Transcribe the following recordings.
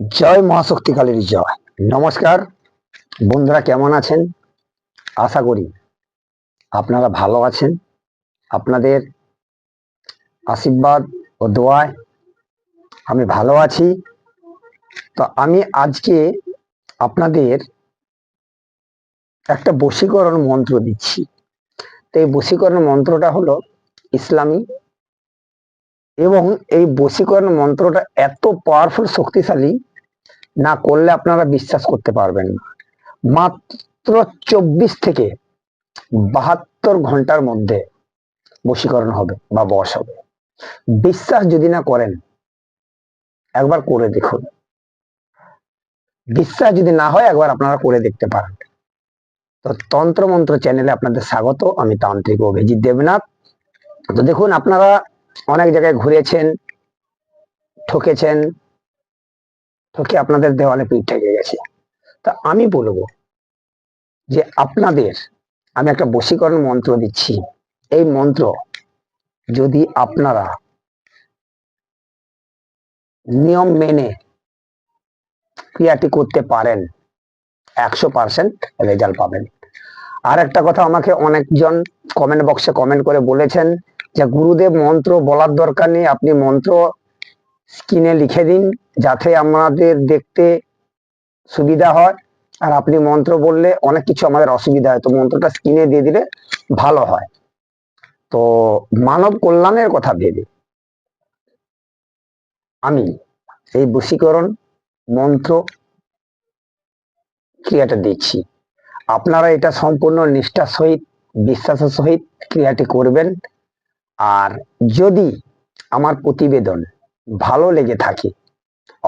জয় মহাশক্তিকালীর জয়। নমস্কার। বন্ধুরা কেমন আছেন? আশা করি আপনারা ভালো আছেন। আপনাদের আশীর্বাদ ও দোয়ায় আমি ভালো আছি। তো আমি আজকে আপনাদের একটা বশীকরণ মন্ত্র দিচ্ছি। তো এই বশীকরণ মন্ত্রটা হলো ইসলামী এবং এই বশীকরণ মন্ত্রটা এত পাওয়ারফুল শক্তিশালী, না করলে আপনারা বিশ্বাস করতে পারবেন না। মাত্র চব্বিশ থেকে বাহাত্তর ঘণ্টার মধ্যে বশীকরণ হবে বা বস হবে। বিশ্বাস যদি না করেন, একবার করে দেখুন। বিশ্বাস যদি না হয়, একবার আপনারা করে দেখতে পারেন। তো তন্ত্র মন্ত্র চ্যানেলে আপনাদের স্বাগত। আমি তান্ত্রিক অভিজিৎ দেবনাথ। তো দেখুন, আপনারা অনেক জায়গায় ঘুরেছেন, ঠকেছেন, ঠকে আপনাদের দেওয়ালে পিঠ থেকে গেছে। তা আমি বলব যে আপনাদের, আমি একটা বশীকরণ মন্ত্র দিচ্ছি। এই মন্ত্র যদি আপনারা নিয়ম মেনে ক্রিয়াটি করতে পারেন, একশো পার্সেন্ট রেজাল্ট পাবেন। আর একটা কথা আমাকে অনেকজন কমেন্ট বক্সে কমেন্ট করে বলেছেন যে গুরুদেব মন্ত্র বলার দরকার নেই, আপনি মন্ত্র স্ক্রিনে লিখে দিন, যাতে আমাদের দেখতে সুবিধা হয়। আর আপনি মন্ত্র বললে অনেক কিছু আমাদের অসুবিধা হয়, তো মন্ত্রটা স্ক্রিনে দিয়ে দিলে ভালো হয়। তো মানব কল্যাণের কথা ভেবে আমি এই বশীকরণ মন্ত্র ক্রিয়াটা দিচ্ছি আপনারা এটা সম্পূর্ণ নিষ্ঠার সহিত, বিশ্বাসের সহিত ক্রিয়াটি করবেন। আর যদি আমার প্রতিবেদন ভালো লেগে থাকে,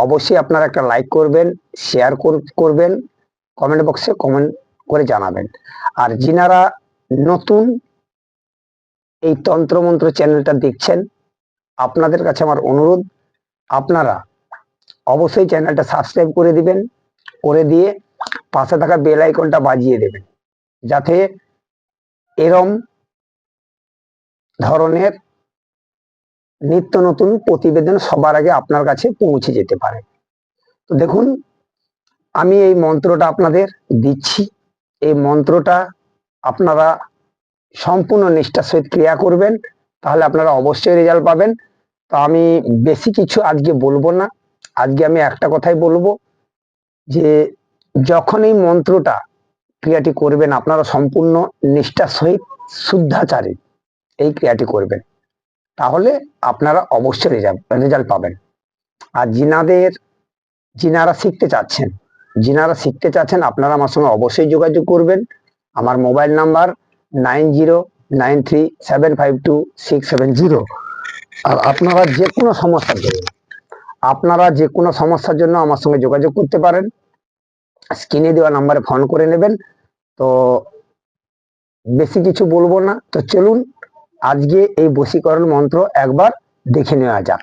অবশ্যই আপনারা একটা লাইক করবেন শেয়ার করবেন কমেন্ট বক্সে কমেন্ট করে জানাবেন। আর যিনারা নতুন এই তন্ত্রমন্ত্র চ্যানেলটা দেখছেন, আপনাদের কাছে আমার অনুরোধ, আপনারা অবশ্যই চ্যানেলটা সাবস্ক্রাইব করে দিবেন, করে দিয়ে পাশে থাকা বেল আইকনটা বাজিয়ে দেবেন, যাতে এরম ধরনের নিত্য নতুন প্রতিবেদন সবার আগে আপনার কাছে পৌঁছে যেতে পারে। তো দেখুন, আমি এই মন্ত্রটা আপনাদের দিচ্ছি। এই মন্ত্রটা আপনারা সম্পূর্ণ নিষ্ঠার সহিত ক্রিয়া করবেন, তাহলে আপনারা অবশ্যই রেজাল্ট পাবেন। তো আমি বেশি কিছু আজকে বলব না। আজকে আমি একটা কথাই বলব যে, যখন এই মন্ত্রটা ক্রিয়াটি করবেন, আপনারা সম্পূর্ণ নিষ্ঠার সহিত শুদ্ধাচারে এই ক্রিয়াটি করবেন। তাহলে আপনারা অবশ্যই রেজাল্ট পাবেন। আর জিনাদের, জিনারা শিখতে চাচ্ছেন, জিনারা শিখতে চাচ্ছেন, আপনারা আমার সঙ্গে অবশ্যই যোগাযোগ করবেন। আমার mobile number nine zero nine three seven five two six seven zero. আর আপনারা যে কোনো সমস্যার জন্য, আপনারা যে কোনো সমস্যার জন্য আমার সঙ্গে যোগাযোগ করতে পারেন। স্ক্রিনে দেওয়া নাম্বারে ফোন করে নেবেন। তো বেশি কিছু বলব না। তো চলুন আজকে এই বশীকরণ মন্ত্র একবার দেখে নেওয়া যাক।